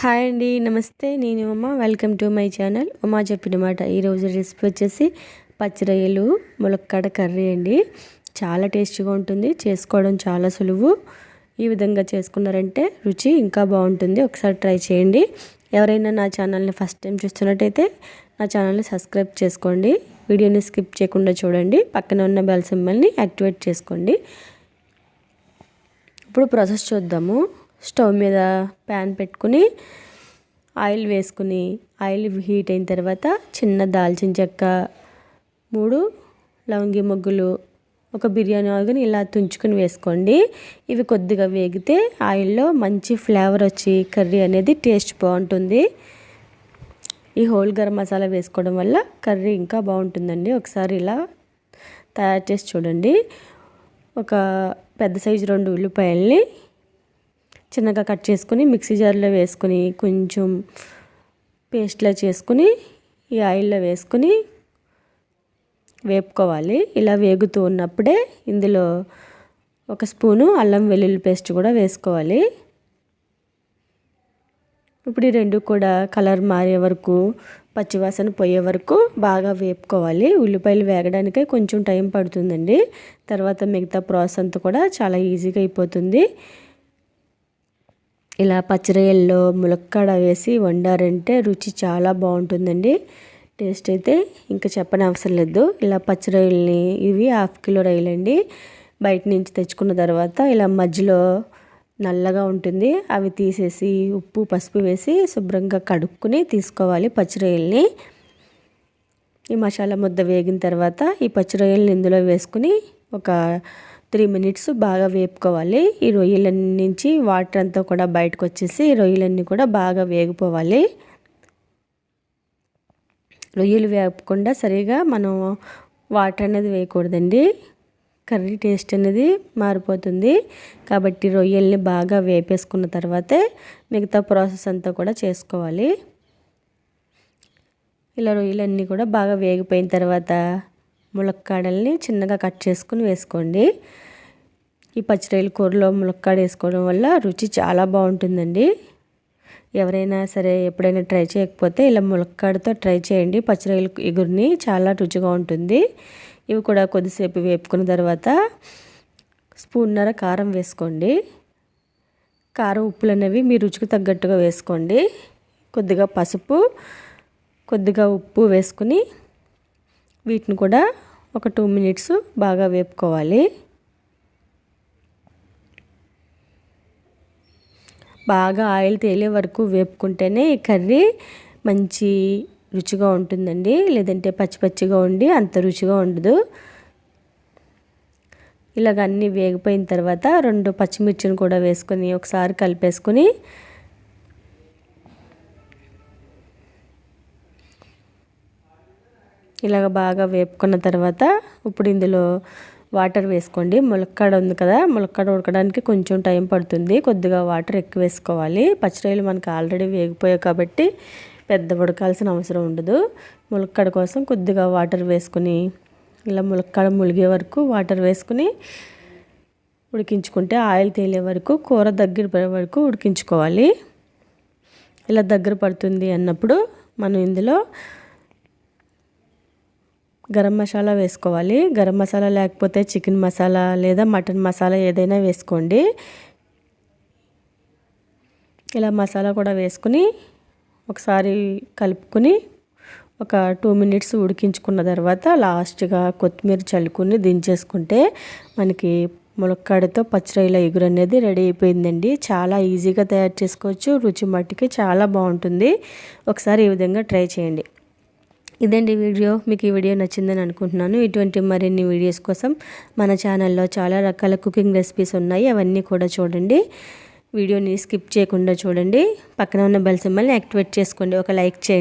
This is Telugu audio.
హాయ్ అండి నమస్తే. నేను Uma. Welcome to my channel Uma చెప్పిన మాట ఈరోజు రెసిపీ వచ్చేసి పచ్చిరొయ్యలు ములక్కాడ కర్రీ అండి. చాలా టేస్టీగా ఉంటుంది చేసుకోవడం చాలా సులువు. ఈ విధంగా చేసుకున్నారంటే రుచి ఇంకా బాగుంటుంది. ఒకసారి ట్రై చేయండి. ఎవరైనా నా ఛానల్ని ఫస్ట్ టైం చూస్తున్నట్టయితే నా ఛానల్ని సబ్స్క్రైబ్ చేసుకోండి. వీడియోని స్కిప్ చేయకుండా చూడండి. పక్కన ఉన్న బెల్ సింబల్ని యాక్టివేట్ చేసుకోండి. ఇప్పుడు ప్రాసెస్ చూద్దాము. స్టవ్ మీద ప్యాన్ పెట్టుకుని ఆయిల్ వేసుకుని ఆయిల్ హీట్ అయిన తర్వాత చిన్న దాల్చిన చెక్క మూడు లవంగి మొగ్గులు ఒక బిర్యానీ ఆకుని ఇలా తుంచుకొని వేసుకోండి. ఇవి కొద్దిగా వేగితే ఆయిల్లో మంచి ఫ్లేవర్ వచ్చి కర్రీ అనేది టేస్ట్ బాగుంటుంది. ఈ హోల్ గరం మసాలా వేసుకోవడం వల్ల కర్రీ ఇంకా బాగుంటుందండి. ఒకసారి ఇలా తయారు చేసి చూడండి. ఒక పెద్ద సైజు రెండు ఉల్లిపాయల్ని చిన్నగా కట్ చేసుకుని మిక్సీ జార్లో వేసుకుని కొంచెం పేస్ట్లా చేసుకుని ఈ ఆయిల్లో వేసుకుని వేపుకోవాలి. ఇలా వేగుతూ ఉన్నప్పుడే ఇందులో ఒక స్పూను అల్లం వెల్లుల్లి పేస్ట్ కూడా వేసుకోవాలి. ఇప్పుడు ఈ రెండు కూడా కలర్ మారే వరకు పచ్చివాసన పోయే వరకు బాగా వేపుకోవాలి. ఉల్లిపాయలు వేగడానికే కొంచెం టైం పడుతుందండి. తర్వాత మిగతా ప్రాసెస్ అంతా కూడా చాలా ఈజీగా అయిపోతుంది. ఇలా పచ్చిరొయ్యల్లో ములక్కాడ వేసి వండారంటే రుచి చాలా బాగుంటుందండి. టేస్ట్ అయితే ఇంకా చెప్పని అవసరం లేదు. ఇలా పచ్చిరొయ్యల్ని ఇవి హాఫ్ కిలో రొయ్యలండి బయట నుంచి తెచ్చుకున్న తర్వాత ఇలా మధ్యలో నల్లగా ఉంటుంది. అవి తీసేసి ఉప్పు పసుపు వేసి శుభ్రంగా కడుక్కుని తీసుకోవాలి పచ్చిరొయ్యల్ని ఈ మసాలా ముద్ద వేగిన తర్వాత ఈ పచ్చిరొయ్యల్ని ఇందులో వేసుకుని ఒక త్రీ మినిట్స్ బాగా వేపుకోవాలి. ఈ రొయ్యలన్నీ నుంచి వాటర్ అంతా కూడా బయటకు వచ్చేసి రొయ్యలన్నీ కూడా బాగా వేగిపోవాలి. రొయ్యలు వేపకుండా సరిగా మనం వాటర్ అనేది వేయకూడదండి. కర్రీ టేస్ట్ అనేది మారిపోతుంది. కాబట్టి రొయ్యల్ని బాగా వేపేసుకున్న తర్వాతే మిగతా ప్రాసెస్ అంతా కూడా చేసుకోవాలి. ఇలా రొయ్యలన్నీ కూడా బాగా వేగిపోయిన తర్వాత ములక్కాడల్ని చిన్నగా కట్ చేసుకుని వేసుకోండి. ఈ పచ్చిరొయ్యల కూరలో ములక్కాడ వేసుకోవడం వల్ల రుచి చాలా బాగుంటుందండి. ఎవరైనా సరే ఎప్పుడైనా ట్రై చేయకపోతే ఇలా ములక్కాడతో ట్రై చేయండి. పచ్చిరొయ్యల ఎగురిని చాలా రుచిగా ఉంటుంది. ఇవి కూడా కొద్దిసేపు వేపుకున్న తర్వాత స్పూన్నర కారం వేసుకోండి. కారం ఉప్పులు అనేవి మీ రుచికి తగ్గట్టుగా వేసుకోండి. కొద్దిగా పసుపు కొద్దిగా ఉప్పు వేసుకుని వీటిని కూడా ఒక టూ మినిట్స్ బాగా వేపుకోవాలి. బాగా ఆయిల్ తేలే వరకు వేపుకుంటేనే ఈ కర్రీ మంచి రుచిగా ఉంటుందండి. లేదంటే పచ్చి పచ్చిగా ఉండి అంత రుచిగా ఉండదు. ఇలాగ అన్నీ వేగిపోయిన తర్వాత రెండు పచ్చిమిర్చిని కూడా వేసుకొని ఒకసారి కలిపేసుకొని ఇలాగ బాగా వేపుకున్న తర్వాత ఇప్పుడు ఇందులో వాటర్ వేసుకోండి. ములక్కాడ ఉంది కదా ములక్కాడ ఉడకడానికి కొంచెం టైం పడుతుంది. కొద్దిగా వాటర్ ఎక్కువ వేసుకోవాలి. పచ్చిరాయలు మనకు ఆల్రెడీ వేగిపోయాయి కాబట్టి పెద్ద ఉడకాల్సిన అవసరం ఉండదు. ములక్కాడ కోసం కొద్దిగా వాటర్ వేసుకుని ఇలా ములక్కాడ ములిగే వరకు వాటర్ వేసుకుని ఉడికించుకుంటే ఆయిల్ తేలే వరకు కూర దగ్గర పడే వరకు ఉడికించుకోవాలి. ఇలా దగ్గర పడుతుంది అన్నప్పుడు మనం ఇందులో గరం మసాలా వేసుకోవాలి. గరం మసాలా లేకపోతే చికెన్ మసాలా లేదా మటన్ మసాలా ఏదైనా వేసుకోండి. ఇలా మసాలా కూడా వేసుకుని ఒకసారి కలుపుకొని ఒక టూ మినిట్స్ ఉడికించుకున్న తర్వాత లాస్ట్గా కొత్తిమీర చల్లుకుని దించేసుకుంటే మనకి ములక్కాడతో పచ్చిరొయ్యల ఎగురు అనేది రెడీ అయిపోయిందండి. చాలా ఈజీగా తయారు చేసుకోవచ్చు. రుచి మట్టికి చాలా బాగుంటుంది. ఒకసారి ఈ విధంగా ట్రై చేయండి. ఇదండి వీడియో. మీకు ఈ వీడియో నచ్చిందని అనుకుంటున్నాను. ఇటువంటి మరిన్ని వీడియోస్ కోసం మన ఛానల్లో చాలా రకాల కుకింగ్ రెసిపీస్ ఉన్నాయి. అవన్నీ కూడా చూడండి. వీడియోని స్కిప్ చేయకుండా చూడండి. పక్కన ఉన్న బెల్ సింబల్ని యాక్టివేట్ చేసుకోండి. ఒక లైక్ చేయండి.